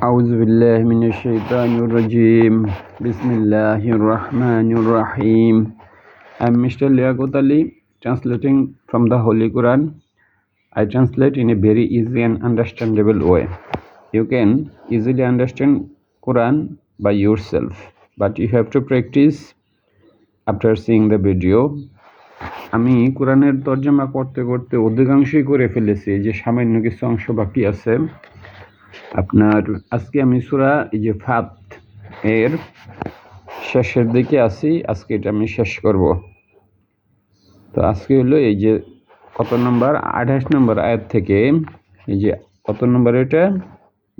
أعوذ بالله من الشيطان الرجيم بسم الله الرحمن الرحيم I'm Mr. Liaquat Ali translating from the Holy Quran. I translate in a very easy and understandable way. You can easily understand Quran by yourself, but you have to practice after seeing the video. আমি কোরআনের তর্জমা করতে করতে অধিকাংশই করে ফেলেছি এই যে সামান্য কিছু অংশ বাকি আছে আপনার, আজকে আমি সুরা এই যে ফাত এর শেষের দিকে আছি, আজকে এটা আমি শেষ করব। তো আজকে হলো এই যে কত নম্বর? আঠাশ নম্বর আয়াত থেকে, এই যে কত নম্বর এটা?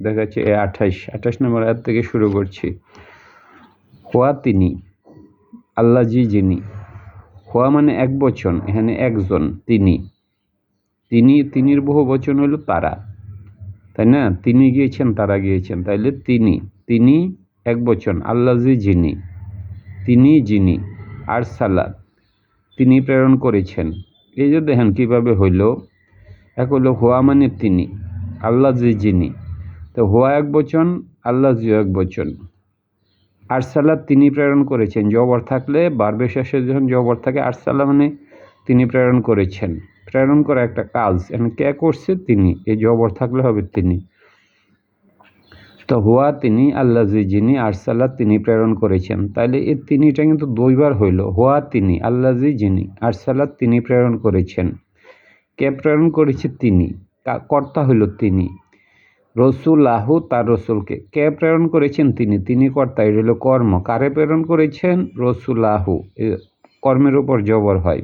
দেখা যাচ্ছে এ আঠাশ আঠাশ নম্বর আয়াত থেকে শুরু করছি। হওয়া তিনি, আল্লাহ জি যিনি। হওয়া মানে এক বচন, এখানে একজন, তিনি। তিনি, তিনির বহু বচন হলো তারা। তাই না? তিনি গিয়েছেন, তারা গিয়েছেন। তাইলে তিনি তিনি এক বচন আল্লাজি যিনি, তিনি যিনি আর সালাদ তিনি প্রেরণ করেছেন। এই যে দেখেন কীভাবে হইল। এক হইল হোয়া মানে তিনি আল্লাহ জি যিনি। তো হোয়া এক বচন আল্লাহ জি এক বচন। আর সালাদ তিনি প্রেরণ করেছেন। জবর থাকলে, বারবে শেষে যখন জবর থাকে আর সালা মানে তিনি প্রেরণ করেছেন। প্রেরণ করা একটা কাজ। এখন কে করছে? তিনি। এই জবর থাকলে হবে তিনি। তো হুয়া তিনি আল্লাহ যিনি আরসাল্লাহ তিনি প্রেরণ করেছেন। তাইলে এই তিনিটা কিন্তু দুইবার হইল। হুয়া তিনি আল্লাহ যিনি আরসাল্লাহ তিনি প্রেরণ করেছেন। কে প্রেরণ করেছে? তিনি। কর্তা হইল তিনি। রসুল আহু তার রসুলকে। কে প্রেরণ করেছেন? তিনি। তিনি কর্তা, এটা হলো কর্ম। কারে প্রেরণ করেছেন? রসুল আহু কর্মের উপর জবর হয়।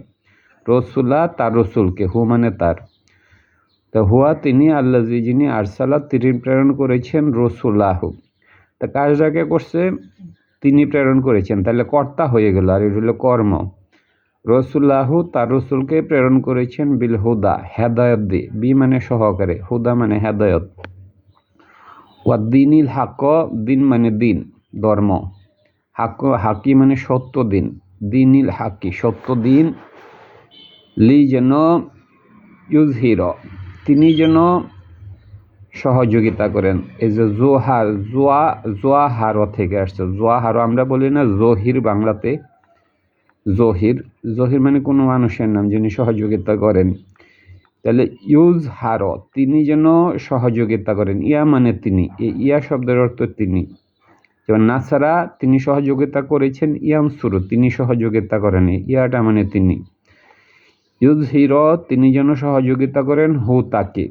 রসুল্লাহ তার রসুলকে, হু মানে তার। তা হুয়া তিনি আল্লাহ যিনি আরসালা তিনি প্রেরণ করেছেন রসুল্লাহ তা কাজটাকে করছে? তিনি প্রেরণ করেছেন। তাহলে কর্তা হয়ে গেল, আর এটা হলো কর্ম। রসুল্লাহ তার রসুলকে প্রেরণ করেছেন বিল হুদা হেদায়ত দি বি মানে সহকারে, হুদা মানে হেদায়ত। ওয়াদ্দিনিল হাক দিন মানে দিন ধর্ম। হাক হাকি মানে সত্য দিন দিনিল হাকি সত্য দিন লি যেন ইউজহির। তিনি যেন সহযোগিতা করেন। এই যে জোহার, জোয়া, জোয়াহার থেকে আসছে। জোয়াহার আমরা বলি না, জহির বাংলাতে। জহির জহির মানে কোনো মানুষের নাম যিনি সহযোগিতা করেন। তাহলে ইউজ হারো তিনি যেন সহযোগিতা করেন। ইয়া মানে তিনি ইয়া শব্দের অর্থ তিনি। যেমন নাসারা, তিনি সহযোগিতা করেছেন ইয়াম সুরু তিনি সহযোগিতা করেন। ইয়াটা মানে তিনি। ইউজ হির তিনি যেন সহযোগিতা করেন হু তাকে।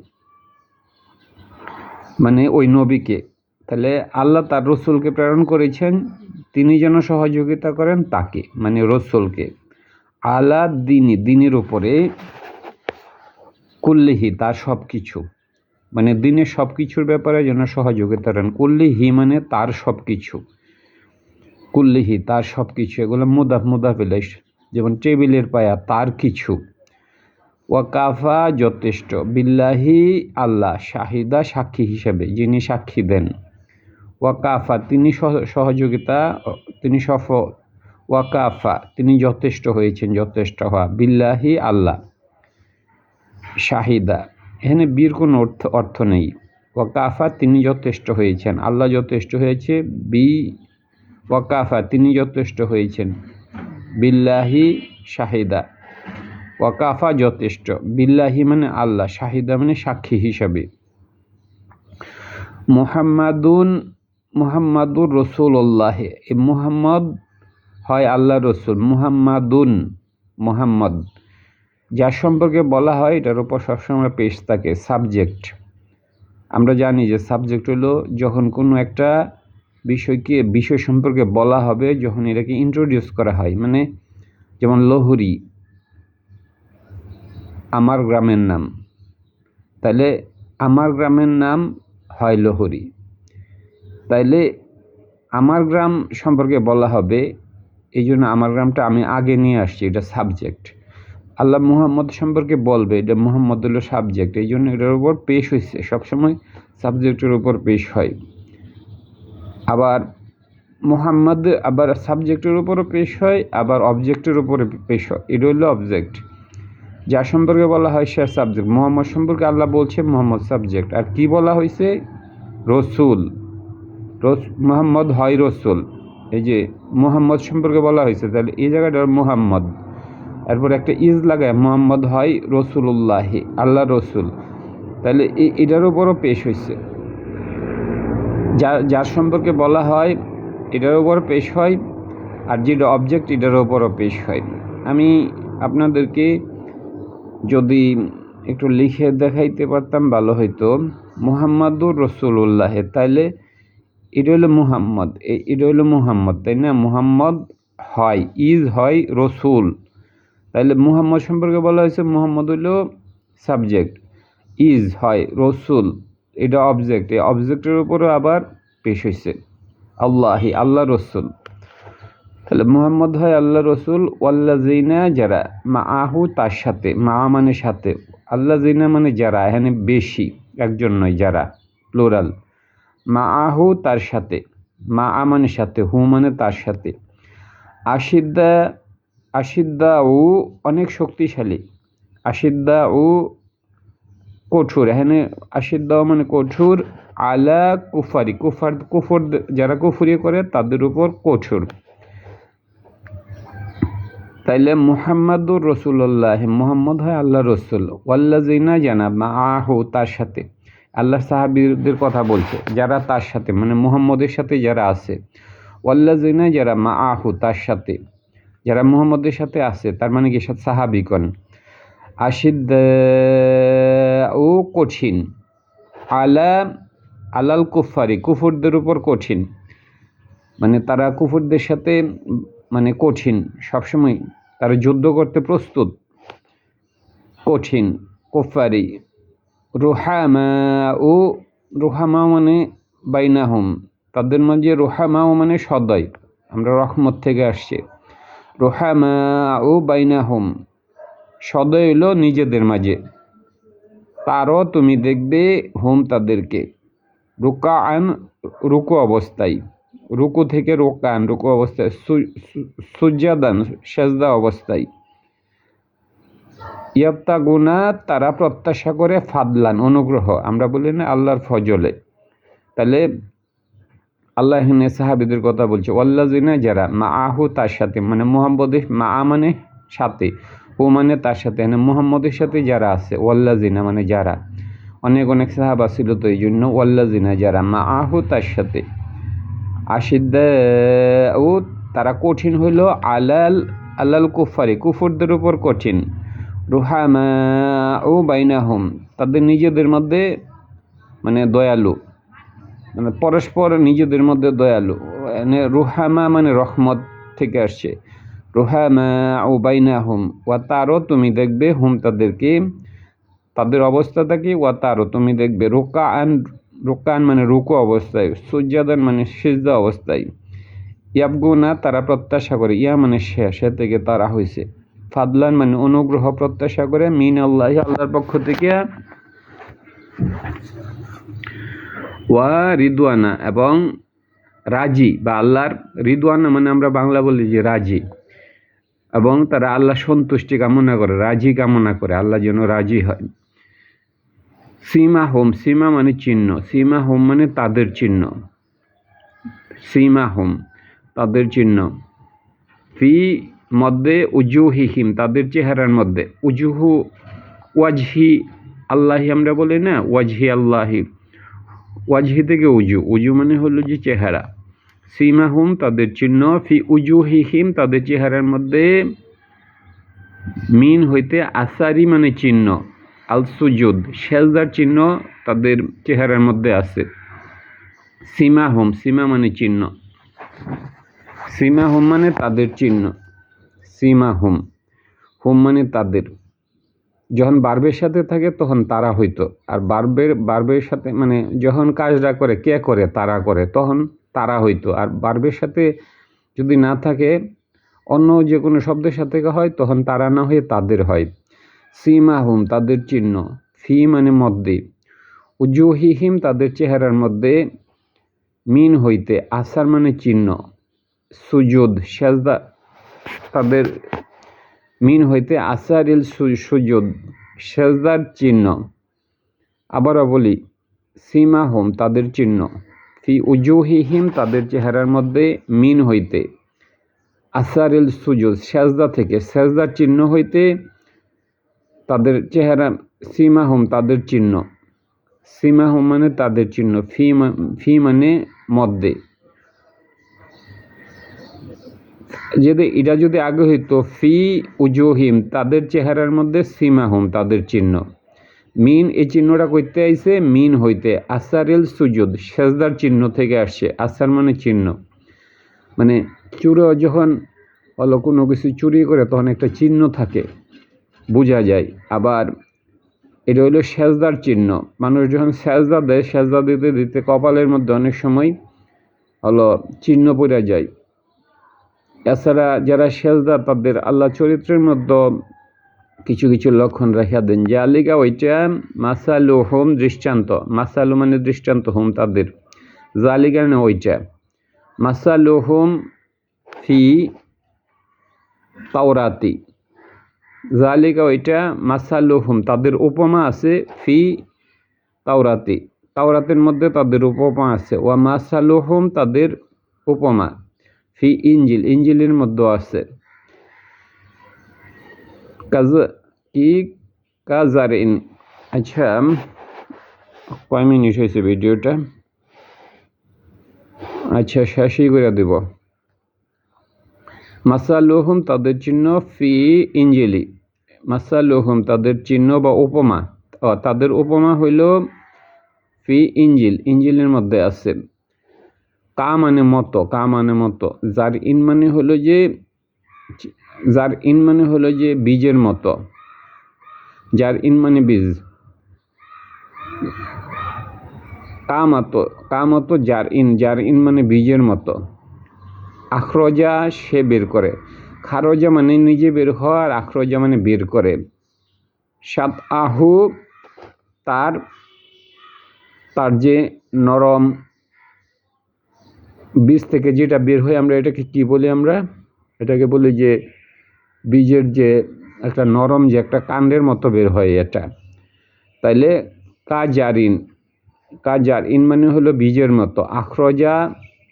মানে ওই নবীকে। তাহলে আল্লাহ তার রসুলকে প্রেরণ করেছেন, তিনি যেন সহযোগিতা করেন তাকে মানে রসুলকে। আলা দিনী, দিনের উপরে কুল্লিহি, তার সব কিছু মানে দিনের সব কিছুর ব্যাপারে যেন সহযোগিতা করেন। কুল্লিহি মানে তার সব কিছু কুল্লিহি, তার সব কিছু এগুলো মুদাফ মুদাফ যেমন টেবিলের পায়া, তার কিছু। ওয়াকাফা যথেষ্ট। বিল্লাহি আল্লাহ, শাহিদা সাক্ষী হিসেবে যিনি সাক্ষী দেন। ওয়াকাফা, তিনি সহযোগিতা, তিনি সফ, ওয়াকাফা, তিনি যথেষ্ট হয়েছেন, যথেষ্ট হওয়া। বিল্লাহি আল্লাহ, শাহিদা। এখানে বীর কোনো অর্থ অর্থ নেই। ওয়াকাফা, তিনি যথেষ্ট হয়েছেন। আল্লাহ যথেষ্ট হয়েছে, বি, ওয়াকাফা, তিনি যথেষ্ট হয়েছেন। বিল্লাহি, শাহিদা। ওয়াকাফা যথেষ্ট। বিল্লাহি মানে আল্লাহ, শাহিদা মানে সাক্ষী হিসাবে। মোহাম্মাদুন, মোহাম্মাদুর রসুল্লাহ মোহাম্মদ হয় আল্লাহ রসুল, মুহাম্মাদুন, মোহাম্মদ। যার সম্পর্কে বলা হয়, এটার উপর সবসময় পেশ থাকে, সাবজেক্ট। আমরা জানি যে সাবজেক্ট হলো যখন কোনো একটা বিষয়কে, বিষয় সম্পর্কে বলা হবে, যখন এটাকে ইন্ট্রোডিউস করা হয়। মানে যেমন লহরি আমার গ্রামের নাম। তাইলে আমার গ্রামের নাম হয় লহরি। তাইলে আমার গ্রাম সম্পর্কে বলা হবে এই জন্য আমার গ্রামটা আমি আগে নিয়ে আসছি, এটা সাবজেক্ট আল্লাহ মুহাম্মদ সম্পর্কে বলবে, এটা মুহাম্মদ হলো সাবজেক্ট এই জন্য এটার উপর পেশ হয়েছে সবসময় সাবজেক্টের উপর পেশ হয়। আবার মোহাম্মদ আবার সাবজেক্টের উপরও পেশ হয়, আবার অবজেক্টের উপরে পেশ হয়, এটা হলো অবজেক্ট যার সম্পর্কে বলা হয় সে সাবজেক্ট মোহাম্মদ সম্পর্কে আল্লাহ বলছে মোহাম্মদ সাবজেক্ট আর কি বলা হয়েছে রসুল। রস মোহাম্মদ হয় রসুল। এই যে মোহাম্মদ সম্পর্কে বলা হয়েছে তাহলে এই জায়গাটা মোহাম্মদ। এরপর একটা ইজ লাগায়, মোহাম্মদ হয় রসুল্লাহি আল্লাহ রসুল। তাহলে এটার উপরও পেশ হয়েছে যার যার সম্পর্কে বলা হয়, এটার উপর পেশ হয়, আর যেটা অবজেক্ট এটার উপরও পেশ হয়। আমি আপনাদেরকে যদি একটু লিখে দেখাইতে পারতাম, ভালো হইতো। মুহাম্মাদুর রসুল্লাহ তাইলে হলো মুহাম্মদ। এটা হলো মুহাম্মদ, তাই না? মুহাম্মদ হয়, ইজ হয় রসুল। তাইলে মুহাম্মদ সম্পর্কে বলা হয়েছে, মুহাম্মদ হলো সাবজেক্ট, ইজ হয় রসুল। এটা অবজেক্ট এই অবজেক্টের উপরও আবার পেশ হয়েছে আল্লাহি, আল্লাহ রসুল। তাহলে মুহাম্মদ হয় আল্লাহ রসুল ওয়াল্লা জিনা যারা মা আহু তার সাথে, মা মানে সাথে আল্লাহ জিনা মানে যারা, এখানে বেশি, একজন নয়, যারা প্লোরাল মা আহু তার সাথে, মা আ মানে সাথে, হু মানে তার সাথে। আশিদ্দা আশিদ্দা ও অনেক শক্তিশালী আশিদ্দা ও কঠোর, এখানে আশিদ্দা মানে কঠোর, আলা কুফারি, কুফার, কুফর, যারা কুফরি করে তাদের উপর কঠোর। তাইলে মুহাম্মাদুর রসুল্লাহ মুহাম্মদ হয় আল্লাহ রসুল। ওয়াল্লাজিনা জানা মা আহু তার সাথে। আল্লাহ সাহাবিদের কথা বলছে, যারা তার সাথে মানে মুহাম্মদের সাথে যারা আছে। ওয়াল্লাজিনা যারা মা আহু তার সাথে। যারা মুহাম্মদের সাথে আছে, তার মানে কি সাহাবিকন আশিদ ও কঠিন। আলা, আলাল কুফারি কুফুরদের উপর কঠিন। মানে তারা কুফুরদের সাথে মানে কঠিন। সবসময় তারা যুদ্ধ করতে প্রস্তুত। কঠিন কুফারি রুহামা ও রুহামা মানে বাইনাহুম। তাদের মাঝে রুহামাও মানে সদয়। আমরা রহমত থেকে আসছে। রুহামা ও বাইনাহুম। সদয় হলো নিজেদের মাঝে। তারও তুমি দেখবে হোম তাদেরকে। রুকা আন রুকু অবস্থায়। রুকু থেকে রোকান, রুকু অবস্থায় সু- সু- সেজদা অবস্থায়। ইয়াপ্তা গুনা তারা প্রত্যাশা করে ফাদলান, অনুগ্রহ। আমরা বলি না আল্লাহর ফজলে। তাহলে আল্লাহ সাহাবিদের কথা বলছে ওয়াল্লাজিনা যারা মা আহু তার সাথে মানে মোহাম্মদের মা আ মানে সাথে ও মানে তার সাথে মানে মোহাম্মদের সাথে যারা আছে ওয়াল্লাজিনা মানে যারা। অনেক অনেক সাহাবা ছিল তো এই জন্য ওয়াল্লাজিনা যারা মা আহু তার সাথে। আশিদ্দা ও তারা কঠিন হইল, আলাল আলাল কুফারি কুফরদের উপর কঠিন। রুহামা ও বাইনাহুম, তাদের নিজেদের মধ্যে মানে দয়ালু। মানে পরস্পর নিজেদের মধ্যে দয়ালু। মানে রুহামা মানে রহমত থেকে আসছে। রুহামা ও বাইনাহুম, ওয়া তারও তুমি দেখবে হুম তাদেরকে, তাদের অবস্থাটা কি ওয়া তারও তুমি দেখবে। রোকা আন রোকান মানে রুকু অবস্থায় সুজাদান মানে সিজদা অবস্থায়। ইয়াবগুনা তারা প্রত্যাশা করে, ইয়া মানে সে সে থেকে তারা হয়েছে ফাদলান মানে অনুগ্রহ প্রত্যাশা করে, মিন আল্লাহ, আল্লাহর পক্ষ থেকে। ওয়া রিদওয়ানা, এবং রাজি, বা আল্লাহর রিদওয়ানা মানে আমরা বাংলা বলি যে রাজি। এবং তারা আল্লাহ সন্তুষ্টি কামনা করে, রাজি কামনা করে, আল্লাহ যেন রাজি হয়। সীমা হোম, সীমা মানে চিহ্ন, সীমা হোম মানে তাদের চিহ্ন। সীমা হোম, তাদের চিহ্ন। ফি মধ্যে উজুহিহিম তাদের চেহারার মধ্যে। উজুহু ওয়াজহি আল্লাহি আমরা বলি না, ওয়াজহি আল্লাহি। ওয়াজহি থেকে উজু উজু মানে হলো যে চেহারা। সীমাহুম তাদের চিহ্ন। ফি উজুহিহিম তাদের চেহারার মধ্যে। মিন হইতে আসারি মানে চিহ্ন। আল সুজুদ সেজদার চিহ্ন তাদের চেহারার মধ্যে আছে। সীমা হোম, সীমা মানে চিহ্ন। সীমা হোম মানে তাদের চিহ্ন। সীমা হোম। হোম মানে তাদের। যখন বার্বের সাথে থাকে, তখন তারা হইতো। আর বার্বের বার্বের সাথে মানে যখন কাজটা করে, কে করে, তারা করে, তখন তারা হইতো। আর বার্বের সাথে যদি না থাকে, অন্য যে কোনো শব্দের সাথে হয়, তখন তারা না হয়ে তাদের হয়। সীমা হুম তাদের চিহ্ন। ফি মানে মধ্যে। উজুহিহিম, তাদের চেহারার মধ্যে মিন হইতে। আসার মানে চিহ্ন। সুজুদ, সেজদা, তাদের মিন হইতে। আসারিল সু- সুজুদ, সেজদার চিহ্ন। আবারও বলি সীমা হোম তাদের চিহ্ন। ফি উজুহিহিম, তাদের চেহারার মধ্যে মিন হইতে। আসারেল সুজুদ, সেজদা থেকে। সেজদার চিহ্ন হইতে তাদের চেহারা সীমা হোম তাদের চিহ্ন। সীমা হোম মানে তাদের চিহ্ন ফি ফি মানে মধ্যে। যদি, এটা যদি আগে হইতো, ফি উজুহিম তাদের চেহারার মধ্যে সীমা হোম, তাদের চিহ্ন। মিন, এই চিহ্নটা করতে আইছে, মিন হইতে আসারেল সুজুদ, সেজদার চিহ্ন থেকে আসছে। আসার মানে চিহ্ন। মানে চুরো যখন হলো কোনো কিছু চুরি করে, তখন একটা চিহ্ন থাকে। বোঝা যায়। আবার এটা হলো সেজদার চিহ্ন। মানুষ যখন সেজদা দেয়, সেজদা দিতে দিতে কপালের মধ্যে অনেক সময় হলো চিহ্ন পড়ে যায়। এছাড়া যারা সেজদা, তাদের আল্লাহ চরিত্রের মধ্যে কিছু কিছু লক্ষণ রাখিয়া দেন। যে আলিকা ওইটা মাসালু হোম দৃষ্টান্ত। মাসালু মানে দৃষ্টান্ত হোম তাদের। জালিকা ওইটা মাসালু হোম ফি তাওরাতি। জালিকা ওইটা মাসালু হোম তাদের উপমা আছে ফি তাওরাতি। তাওরাতের মধ্যে তাদের উপমা আছে। ওয়া মাসালু হোম তাদের উপমা। ফি ইঞ্জিল ইঞ্জিলের মধ্যে আছে। কাজ কি? কাজারিন। আচ্ছা কয় মিনিট হয়েছে ভিডিওটা? আচ্ছা শেষই করে দেব। মাসালুহুম, তাদের চিহ্ন ফি ইঞ্জিলি মাসালুহুম, তাদের চিহ্ন বা উপমা। তাদের উপমা হইল ফি ইঞ্জিল ইঞ্জিলের মধ্যে আছে। কা মানে মতো, কা মানে মতো। যার ইন মানে হলো যে, যার ইন মানে হলো যে বীজের মতো। যার ইন মানে বীজ। কামাতো কামতো যার ইন যার ইন মানে বীজের মতো। আখরজা সে বের করে। খারজা মানে নিজে বের হওয়া আর আখরজা মানে বের করে। সাত আহু তার তার যে নরম বীজ থেকে যেটা বের হয় আমরা এটাকে কি বলি আমরা? এটাকে বলি যে বীজের যে একটা নরম যে একটা কাণ্ডের মতো বের হয় এটা। তাইলে কাজারিন কাজার ইন মানে হলো বীজের মতো। আখরজা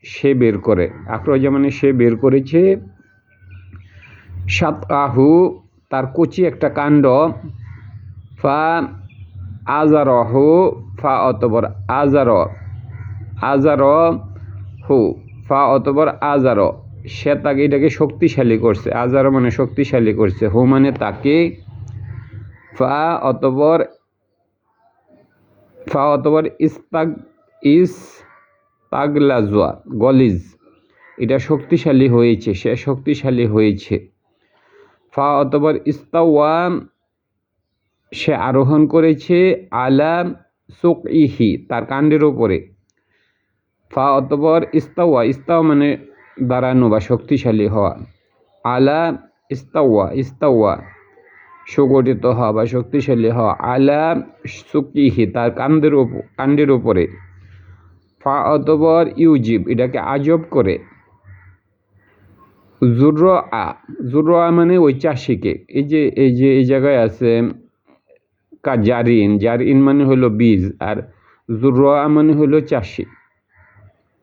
সে বের করে। আখরজা মানে সে বের করেছে সাত আহু তার কচি একটা কাণ্ড। ফা আজার হু ফা অতবর আজার। আজার হু ফা অতবর আজার। সে তাকে এটাকে শক্তিশালী করছে। আজার মানে শক্তিশালী করছে। হু মানে তাকে। ফা অতবর ফা অতবর ইস্তাক ইস তাগলাজোয়া গলিজ। এটা শক্তিশালী হয়েছে। সে শক্তিশালী হয়েছে। ফা অতবর ইস্তাওয়া, সে আরোহণ করেছে আলা সুক ইহি তার কাণ্ডের ওপরে ফা অতবর ইস্তাওয়া ইস্তাওয়া মানে দাঁড়ানো বা শক্তিশালী হওয়া। আলা ইস্তাওয়া ইস্তাওয়া, সুগঠিত হওয়া বা শক্তিশালী হওয়া। আলা সুকিহি তার কান্দের ওপর কাণ্ডের ওপরে ফা অতবর ইউজিব, এটাকে আজব করে। জুর আ জুর আ মানে ওই চাষিকে। এই যে এই যে, এই জায়গায় আছে কা, জারিন। মানে হলো বীজ আর জুর আ মানে হলো চাষি।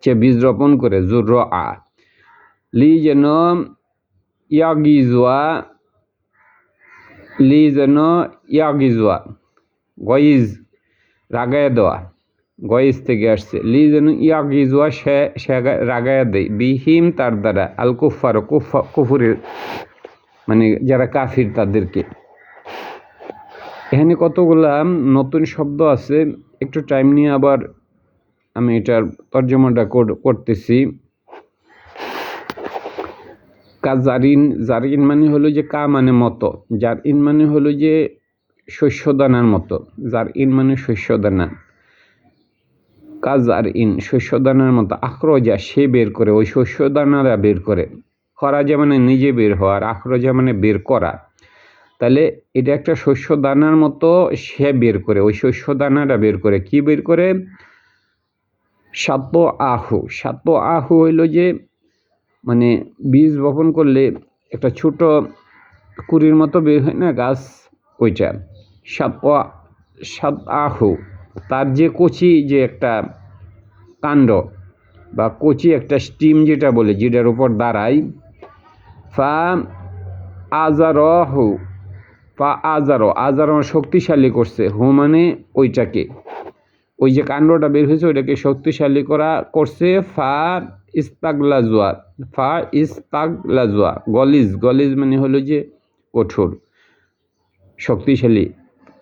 সে বীজ রোপণ করে জুর আ লি যেন ইয়াগিজোয়া, লি যেন ইয়াগিজোয়া, গইজ রাগায় দেওয়া। গয়েস থেকে আসছে। লি যেন ইয়াগিজোয়া সে রাগায়া দেয়। বিহিম তার দ্বারা, আল কুফার কুফা কুফুরের মানে যারা কাফির তাদেরকে। এখানে কতগুলা নতুন শব্দ আছে, একটু টাইম নিয়ে আবার আমি এটার তর্জমাটা করতেছি। কা জারিন জারিন মানে হলো যে কা মানে মতো। যার ইন মানে হলো যে শস্যদানার মতো। যার ইন মানে শস্যদানা। কাজ আর ইন শস্যদানার মতো আখরজা সে বের করে, ওই শস্যদানারা বের করে। খরাজা মানে নিজে বের হওয়ার আখরজা মানে বের করা। তাহলে এটা একটা শস্যদানার মতো সে বের করে, ওই শস্যদানাটা বের করে। কি বের করে? সাত আহু। সাত আহু হইল যে মানে বীজ বপন করলে একটা ছোট কুড়ির মতো বের হয় না গাছ, ওইটা। সাত সাত আহু। তার যে কচি যে একটা কাণ্ড বা কচি একটা স্টিম যেটা বলে, যেটার উপর দাঁড়ায়, ফা আজারহু, ফা আজারো আজারো শক্তিশালী করছে। হু মানে ওইটাকে। ওই যে কাণ্ডটা বের হয়েছে, ওইটাকে শক্তিশালী করা করছে ফা ইস্তাগলাজুয়া ফা ইস্তাগলাজুয়া, গলিজ। গলিজ মানে হলো যে কঠোর, শক্তিশালী।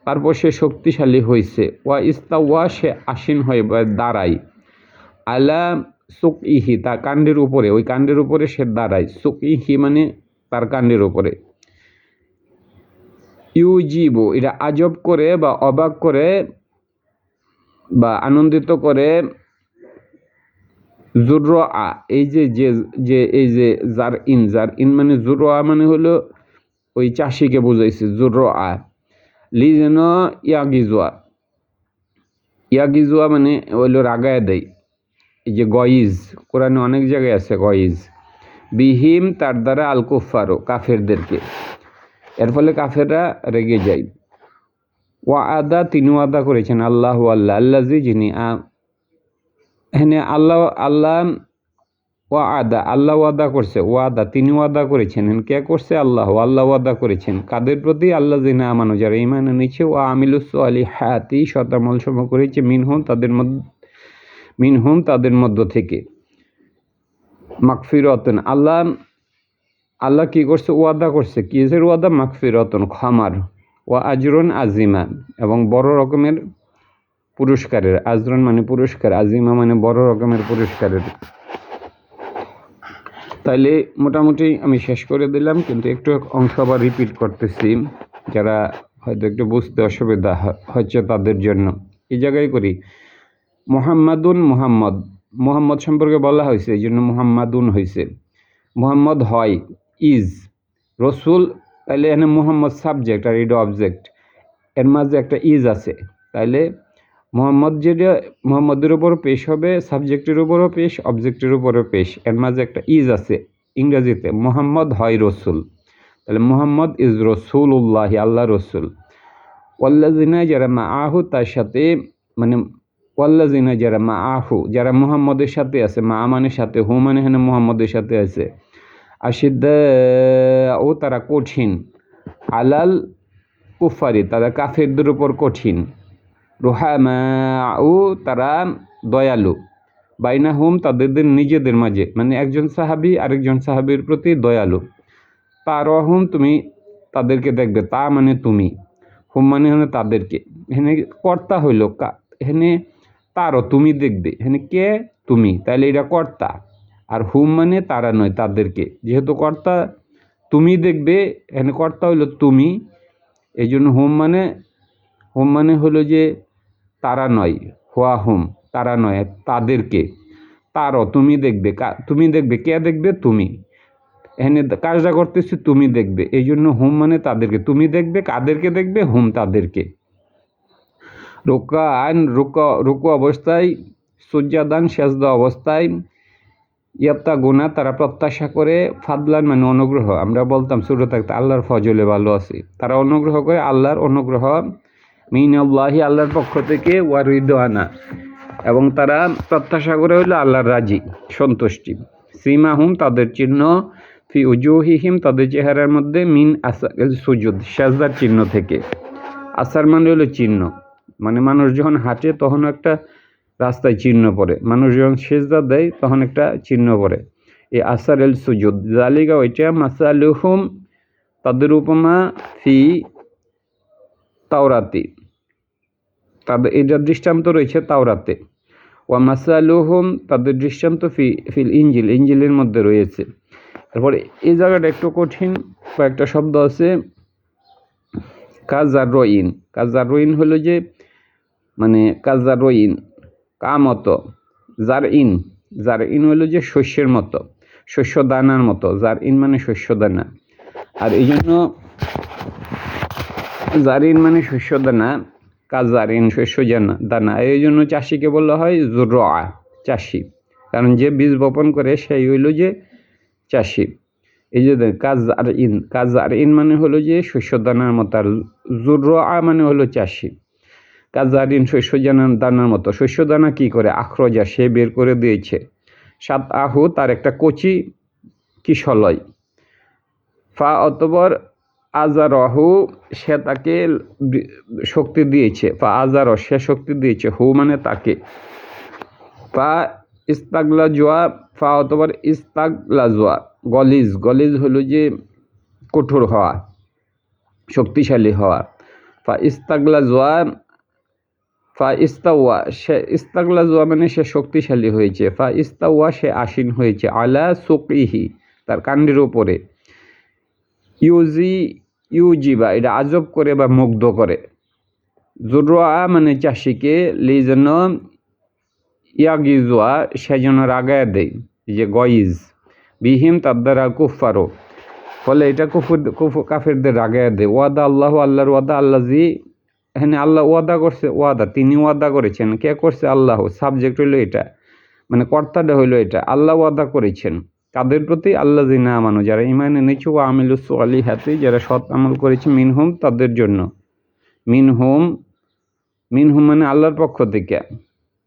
তারপর সে শক্তিশালী হয়েছে ওয়া ইস্তাওয়া, সে আসীন হয়ে দাঁড়ায়। আলা সুক ইহি তার কাণ্ডের উপরে, ওই কাণ্ডের উপরে সে দাঁড়ায়। সুক ইহি মানে তার কাণ্ডের উপরে। ইউজিবু, এটা আজব করে বা অবাক করে বা আনন্দিত করে। জুর আ এই যে যে এই যে জার ইন জার ইন মানে জুর আ মানে হলো ওই চাষিকে বুঝাইছে জুর আ লি যেন ইয়াগিজুয়া ইয়াগিজুয়া মানে হইল রাগায় দেয়। এই যে গইজ কোরআনে অনেক জায়গায় আছে গইজ বিহিম তার দ্বারা আল কুফারো কাফেরদেরকে। এর ফলে কাফেররা রেগে যায়। ওয়া আদা তিনি আদা করেছেন, আল্লাহ আল্লাহ আল্লাহ যিনি এখানে আল্লাহ আল্লাহ ওয়া আদা আল্লাহ ওয়াদা করছে। ওয়াদা, তিনি ওয়াদা করেছেন। কে করছে? আল্লাহ। আল্লাহ ওয়াদা করেছেন। কাদের প্রতি? আল্লাহ জিনা আমানো। যারা ইমান এনেছে ও আমিলুস আলী হাতি শতামল সম করেছে, মিনহুম তাদের মধ্যে, মিনহুম তাদের মধ্য থেকে। মাকফিরতন আল্লাহ আল্লাহ কি করছে? ওয়াদা করছে। কিসের ওয়াদা? মাকফিরতন খামার। ও আজরন আজিমা। এবং বড় রকমের পুরস্কারের। আজরন মানে পুরস্কার, আজিমা মানে বড় রকমের পুরস্কারের তাইলে মোটামুটি আমি শেষ করে দিলাম, কিন্তু একটু অংশ আবার রিপিট করতেছি, যারা হয়তো একটু বুঝতে অসুবিধা হচ্ছে তাদের জন্য। এই জায়গায় করি, মোহাম্মাদুন মোহাম্মদ মোহাম্মদ সম্পর্কে বলা হয়েছে, এই জন্য মোহাম্মাদুন হয়েছে। মোহাম্মদ হয় ইজ রসুল, তাইলে এখানে মোহাম্মদ সাবজেক্ট আর এটা অবজেক্ট এর মাঝে একটা ইজ আছে, তাইলে মোহাম্মদ যেটা, মোহাম্মদের উপরও পেশ হবে, সাবজেক্টের উপরও পেশ, অবজেক্টের উপরও পেশ। এর মাঝে একটা ইজ আছে ইংরেজিতে, মোহাম্মদ হয় রসুল। তাহলে মোহাম্মদ ইজ রসুল উল্লাহি আল্লাহ রসুল। ওয়াল্লাজিনা যারা মা আহু তার সাথে মানে ওয়াল্লাজিনা যারা মা আহু যারা মুহাম্মদের সাথে আছে, মা আমানের সাথে, হু মানে হেন মোহাম্মদের সাথে আছে। আশিদ্দা ও তারা কঠিন। আলাল কুফারি, তারা কাফেরদের উপর কঠিন। রোহামা ও তারা দয়ালু। বাইনা হুম তাদের নিজেদের মাঝে মানে একজন সাহাবি আরেকজন সাহাবির প্রতি দয়ালু। তারহুম তুমি তাদেরকে দেখবে, তা মানে তুমি। হুম মানে হলো তাদেরকে। এখানে কর্তা হইল এখানে তারও তুমি দেখবে এখানে কে? তুমি। তাহলে এটা কর্তা। আর হুম মানে তারা নয়, তাদেরকে। যেহেতু কর্তা তুমি দেখবে এখানে কর্তা হইল তুমি। এই জন্য হুম মানে হুম মানে হলো যে তারা নয়, হোয়া হুম, তারা নয়, তাদেরকে। তারও তুমি দেখবে তুমি দেখবে, কে দেখবে? তুমি। এখানে কাজটা করতেছি, তুমি দেখবে। এই জন্য হুম মানে তাদেরকে। তুমি দেখবে, কাদেরকে দেখবে? হুম তাদেরকে। রোকা আইন রুক, রুকু অবস্থায়, সূর্যাদান, সেজদা অবস্থায় ইয়াত্তা গুণা তারা প্রত্যাশা করে, ফাদলান মানে অনুগ্রহ। আমরা বলতাম ছোটো থাকতে আল্লাহর ফজলে ভালো আছি। তারা অনুগ্রহ করে, আল্লাহর অনুগ্রহ মিন আল্লাহি আল্লাহর পক্ষ থেকে ওয়ারিদানা এবং তারা প্রত্যাশা করে হইল আল্লাহর রাজি, সন্তুষ্টি। সীমা হুম তাদের চিহ্ন। ফি উজুহিহিম, তাদের চেহারার মধ্যে মিন আসার সুজুদ, সাজদার চিহ্ন থেকে। আসার মানে হলো চিহ্ন। মানে মানুষ যখন হাঁটে, তখন একটা রাস্তায় চিহ্ন পড়ে। মানুষ যখন সেজদা দেয়, তখন একটা চিহ্ন পড়ে। এই আসার এল সুজুদ জালিকা ওইটা মাসালুহুম, তাদের উপমা ফি তাওরাতি। তাদের এটার দৃষ্টান্ত রয়েছে তাওরাতে। ওয়া মাসালুহুম, তাদের দৃষ্টান্ত ফি, ফিল ইঞ্জিল, ইঞ্জিলের মধ্যে রয়েছে। তারপরে এই জায়গাটা একটু কঠিন, কয়েকটা শব্দ আছে। কাজার রইন কাজার রইন হলো যে মানে কাজার রইন কা মতো যার ইন যার ইন হলো যে শস্যের মতো শস্য দানার মতো। যার ইন মানে শস্য দানা আর এই জন্য জারিন মানে শস্য দানা কাজারিন শস্য দানা। এই জন্য চাষিকে বলা হয় জুরা চাষি। কারণ যে বীজ বপন করে সেই হইল যে চাষি। এই যে কাজ আর ইন কাজ আর ইন মানে হলো যে শস্য দানার মতো, আর জুরা মানে হলো চাষি। কাজ আর ইন, শস্য জানার দানার মতো। শস্য দানা কী করে? আখরজা, সে বের করে দিয়েছে। সাত আহু, তার একটা কচি কিশলয়। ফা অতবর আজারহু, সে তাকে শক্তি দিয়েছে। ফা আজার সে শক্তি দিয়েছে। হু মানে তাকে। ফা ইস্তাগলা জোয়া ফা অতবার ইস্তাগলা জোয়া গলিজ। গলিজ হলো যে কঠোর হওয়া, শক্তিশালী হওয়া। ফা ইস্তাগলা জোয়া ফা ইস্তাওয়া, সে ইস্তাগলা জোয়া মানে সে শক্তিশালী হয়েছে। ফা ইস্তাওয়া, সে আসীন হয়েছে। আলা সুকিহি, তার কাণ্ডের উপরে। ইউজি ইউজিবা এটা আজব করে বা মুগ্ধ করে। জুরোয়া মানে চাষিকে লি যেন ইয়াগিজোয়া যেন রাগায় দেয় যে গইজ। বিহিম তার দ্বারা কুফারো ফলে এটা কুফুর, কুফু, কাফেরদের রাগায় দেয়। ওয়াদা আল্লাহ আল্লাহর ওয়াদা আল্লাহ জি এখানে আল্লাহ ওয়াদা করছে, ওয়াদা। তিনি ওয়াদা করেছেন। কে করছে? আল্লাহ। সাবজেক্ট হইল এটা। মানে কর্তাটা হইল এটা। আল্লাহ ওয়াদা করেছেন। কাদের প্রতি আল্লাহ জিনা আমানো, যারা ইমান এনেছে ও আমিলুস আলী হাতে যারা সৎ আমল করেছে, মিনহুম তাদের জন্য। মিনহুম মিনহুম মানে আল্লাহর পক্ষ থেকে।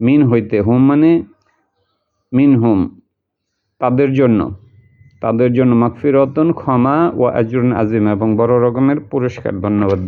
মিন হইতে হুম মানে মিনহুম, তাদের জন্য। তাদের জন্য মাগফিরতন, ক্ষমা ও আজরুন আজিম এবং বড় রকমের পুরস্কার, ধন্যবাদ।